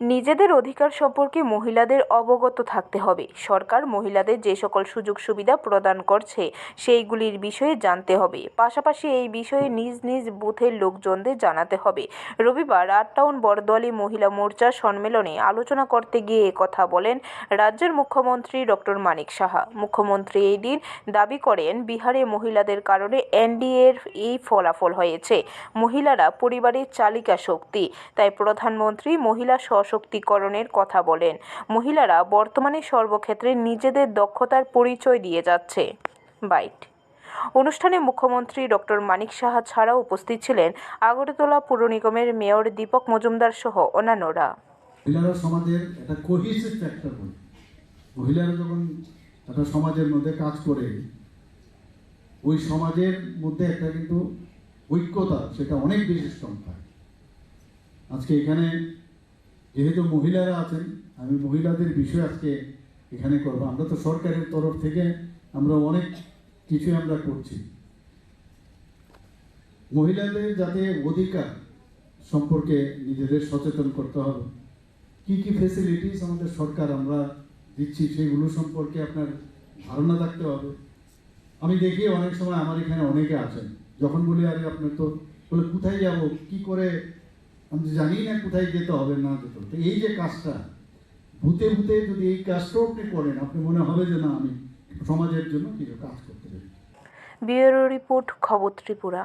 নিজেদের অধিকার সম্পর্কে মহিলাদের অবগত থাকতে হবে। সরকার মহিলাদের যে সকল সুযোগ সুবিধা প্রদান করছে, সেইগুলির বিষয়ে জানতে হবে। পাশাপাশি এই বিষয়ে নিজ নিজ বুথের লোকজনদের জানাতে হবে। রবিবার আট টাউন বরদোয়ালি মহিলা মোর্চা সম্মেলনে আলোচনা করতে গিয়ে কথা বলেন রাজ্যের মুখ্যমন্ত্রী ডক্টর মানিক সাহা। মুখ্যমন্ত্রী এই দিন দাবি করেন, বিহারে মহিলাদের কারণে এনডিএর এই ফলাফল হয়েছে। মহিলারা পরিবারের চালিকা শক্তি। তাই প্রধানমন্ত্রী মহিলা সশক্তিকরণের কথা বলেন। মহিলারা বর্তমানে সর্বক্ষেত্রে নিজেদের দক্ষতার পরিচয় দিয়ে যাচ্ছে। বাইট। অনুষ্ঠানে মুখ্যমন্ত্রী ডক্টর মানিক সাহা ছাড়াও উপস্থিত ছিলেন আগরতলা পুর নিগমের মেয়র দীপক মজুমদার সহ অন্যান্যরা। মহিলারা সমাজের একটা কোহিসিভ ফ্যাক্টর মহিলারা যখন একটা সমাজের মধ্যে কাজ করে, ওই সমাজের মধ্যে একটা কিন্তু ঐক্যতা, সেটা অনেক বেশি স্ট্রং থাকে। আজকে এখানে যেহেতু মহিলারা আছেন, আমি মহিলাদের বিষয় আজকে এখানে করব। আমরা তো সরকারের তরফ থেকে আমরা অনেক কিছু আমরা করছি। মহিলাদের যাতে অধিকার সম্পর্কে নিজেদের সচেতন করতে হবে। কি কি ফেসিলিটিস আমাদের সরকার আমরা দিচ্ছি সেগুলো সম্পর্কে আপনার ধারণা থাকতে হবে। আমি দেখি অনেক সময় আমার এখানে অনেকে আছেন, যখন বলি, আরে আপনার তো, বলে, কোথায় যাব? কি করে আমি জানি না কোথায় যেতে হবে, না যেতে হবে। এই যে কাজটা, ভূতে ভূতে যদি এই কাজটাও আপনি করেন, আপনি মনে হবে যে না, আমি সমাজের জন্য কিছু কাজ করতে পারি ব্যুরো রিপোর্ট খবর ত্রিপুরা।